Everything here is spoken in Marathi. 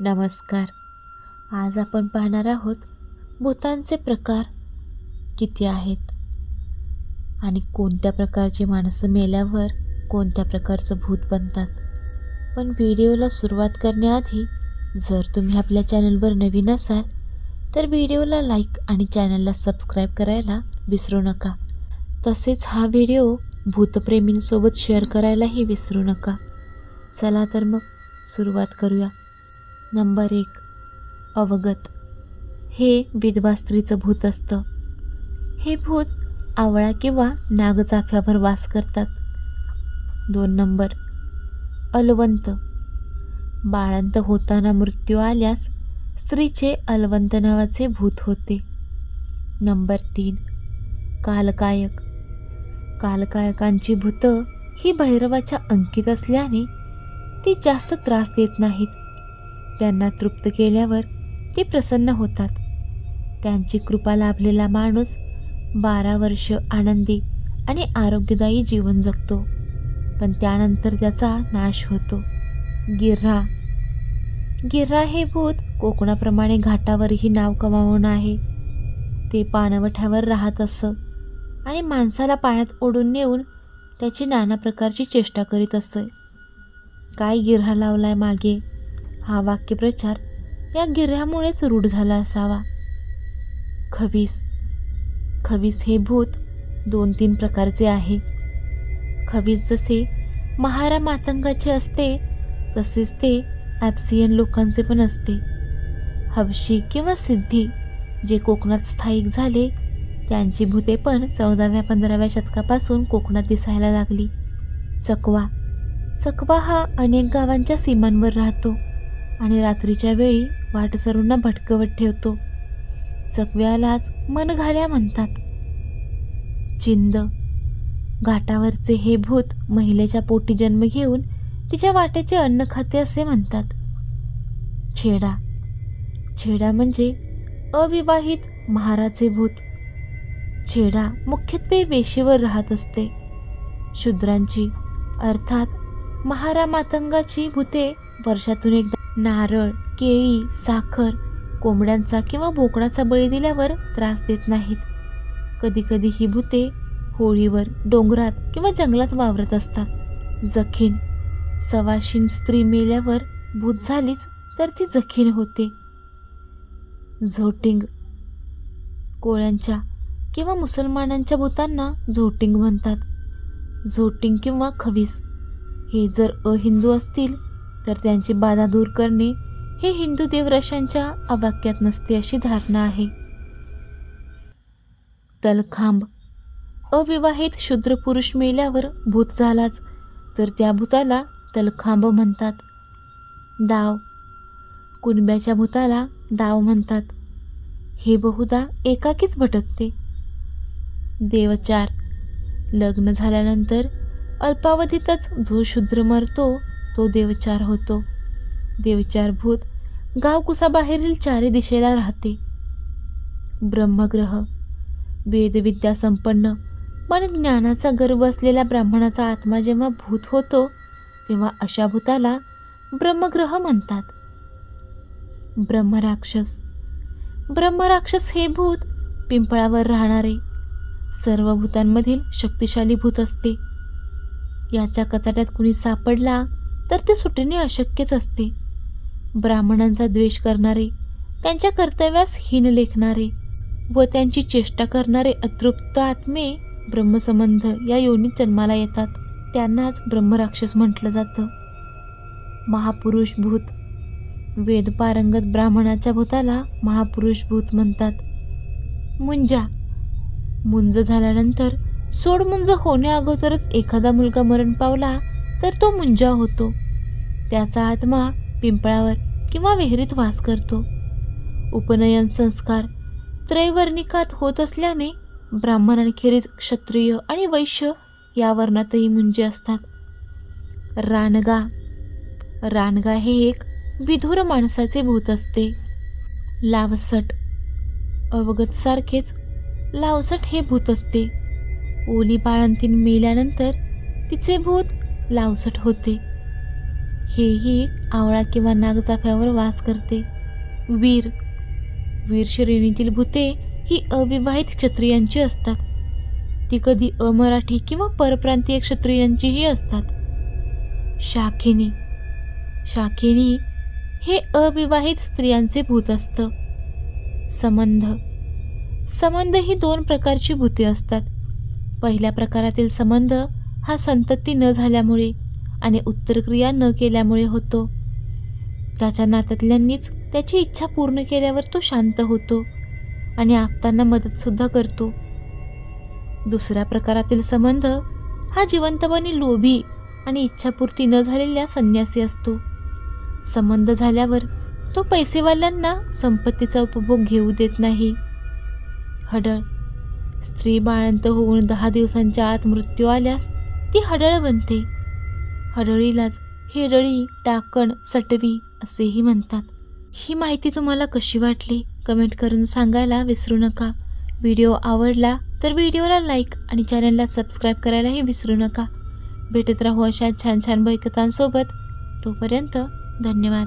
नमस्कार. आज आपण पाहणार आहोत भूतांचे प्रकार किती आहेत? आणि कोणत्या प्रकारची माणसं मेल्यावर कोणत्या प्रकारचं भूत बनतात? पण व्हिडिओला सुरुवात करण्याआधी जर तुम्ही आपल्या चॅनलवर नवीन असाल तर व्हिडिओला लाईक आणि चॅनलला सबस्क्राईब करायला विसरू नका. तसेच हा व्हिडिओ भूतप्रेमींसोबत शेअर करायलाही विसरू नका. चला तर मग सुरुवात करूया. नंबर एक अवगत. हे विधवा स्त्रीचं भूत असतं. हे भूत आवळा किंवा नागचाफ्यावर वास करतात. दोन नंबर अलवंत. बाळंत होताना मृत्यू आल्यास स्त्रीचे अलवंत नावाचे भूत होते. नंबर तीन कालकायक. कालकायकांची भूतं ही भैरवाच्या अंकित असल्याने ती जास्त त्रास देत नाहीत. त्यांना तृप्त केल्यावर ते प्रसन्न होतात. त्यांची कृपा लाभलेला माणूस बारा वर्ष आनंदी आणि आरोग्यदायी जीवन जगतो पण त्यानंतर त्याचा नाश होतो. गिर्हा गिर्हा हे भूत कोकणाप्रमाणे घाटावरही नाव कमावून आहे. ते पाणवठ्यावर राहत असं आणि माणसाला पाण्यात ओढून नेऊन त्याची नाना प्रकारची चेष्टा करीत असे. काय गिर्हा लावलाय मागे? हा वाक्यप्रचार या गिर्यामुळेच रूढ झाला असावा. खवीस खवीस हे भूत दोन तीन प्रकारचे आहे. खवीस जसे महारा मातंगाचे असते तसेच ते ॲप्सियन लोकांचे पण असते. हबशी किंवा सिद्धी जे कोकणात स्थायिक झाले त्यांची भूते पण चौदाव्या पंधराव्या शतकापासून कोकणात दिसायला लागली. चकवा चकवा हा अनेक गावांच्या सीमांवर राहतो. आणि रात्रीच्या वेळी वाटसरूंना भटकवत ठेवतो. चकव्यालाच मनघाल्या म्हणतात. चिंद घाटावरचे हे भूत महिलेच्या पोटी जन्म घेऊन तिच्या वाटेचे अन्न खाते असे म्हणतात. छेडा छेडा म्हणजे अविवाहित महाराचे भूत. छेडा मुख्यत्वे वेशीवर राहत असते. शूद्रांची अर्थात महारा मातंगाची भूते वर्षातून एकदा नारळ केळी साखर कोंबड्यांचा किंवा बोकडाचा बळी दिल्यावर त्रास देत नाहीत. कधीकधी ही भूते होळीवर डोंगरात किंवा जंगलात वावरत असतात. जखीन. सवाशीन स्त्री मेल्यावर भूत झालीच तर ती जखीन होते. झोटिंग. कोळ्यांच्या किंवा मुसलमानांच्या भूतांना झोटिंग म्हणतात. झोटिंग किंवा खवीस. हे जर अहिंदू असतील तर त्यांची बाधा दूर करणे हे हिंदू देवरशांच्या अवाक्यात नसते अशी धारणा आहे. तलखांब अविवाहित शूद्र पुरुष मेल्यावर भूत झालाच तर त्या भूताला तलखांब म्हणतात. दाव कुणब्याच्या भूताला दाव म्हणतात. हे बहुधा एकाकीच भटकते. देवचार लग्न झाल्यानंतर अल्पावधीतच जो शूद्र मरतो तो देवचार होतो. देवचार भूत गावकुसाबाहेरील चारी दिशेला राहते. ब्रह्मग्रह वेदविद्या संपन्न पण ज्ञानाचा गर्व असलेल्या ब्राह्मणाचा आत्मा जेव्हा भूत होतो तेव्हा अशा भूताला ब्रह्मग्रह म्हणतात. ब्रह्मराक्षस. ब्रह्मराक्षस हे भूत पिंपळावर राहणारे सर्व भूतांमधील शक्तिशाली भूत असते. याच्या कचाट्यात कुणी सापडला तर ते सुटणे अशक्यच असते. ब्राह्मणांचा द्वेष करणारे त्यांच्या कर्तव्यास हीन लेखणारे व त्यांची चेष्टा करणारे अतृप्त आत्मे ब्रह्मसंबंध या योनीत जन्माला येतात. त्यांनाच ब्रह्मराक्षस म्हटलं जातं. महापुरुष भूत. वेदपारंगत ब्राह्मणाच्या भूताला महापुरुष भूत म्हणतात. मुंजा. मुंज झाल्यानंतर सोडमुंज होण्या अगोदरच एखादा मुलगा मरण पावला तर तो मुंजा होतो. त्याचा आत्मा पिंपळावर किंवा विहिरीत वास करतो. उपनयन संस्कार त्रैवर्णिकात होत असल्याने ब्राह्मणांखेरीज क्षत्रिय आणि वैश्य या वर्णातही मुंजे असतात. रानगा. रानगा हे एक विधुर माणसाचे भूत असते. लावसट. अवगतसारखेच लावसट हे भूत असते. ओली बाळंतीन मेल्यानंतर तिचे भूत लावसट होते. हेही आवळा किंवा नागचाफ्यावर वास करते. वीर वीर श्रेणीतील भूते ही अविवाहित क्षत्रियांची असतात. ती कधी अमराठी किंवा परप्रांतीय क्षत्रियांचीही असतात. शाखिनी शाखिनी हे अविवाहित स्त्रियांचे भूत असतं. संबंध संबंध ही दोन प्रकारची भूते असतात. पहिल्या प्रकारातील संबंध हा संतती न झाल्यामुळे आणि उत्तरक्रिया न केल्यामुळे होतो. त्याच्या नात्यातल्यांनीच त्याची इच्छा पूर्ण केल्यावर तो शांत होतो आणि आपतांना मदतसुद्धा करतो. दुसऱ्या प्रकारातील संबंध हा जिवंतपणे लोभी आणि इच्छापूर्ती न झालेल्या संन्यासी असतो. संबंध झाल्यावर तो पैसेवाल्यांना संपत्तीचा उपभोग घेऊ देत नाही. हडळ स्त्री बाळंत होऊन दहा दिवसांच्या आत मृत्यू आल्यास ती हडळ बनते. हडळीलाच हेरळी टाकण सटवी असेही म्हणतात. ही माहिती तुम्हाला कशी वाटली? कमेंट करून सांगायला विसरू नका. व्हिडिओ आवडला तर व्हिडिओला लाईक आणि चॅनलला सबस्क्राईब करायलाही विसरू नका. भेटत राहू अशा छान छान बैकतांसोबत तोपर्यंत धन्यवाद.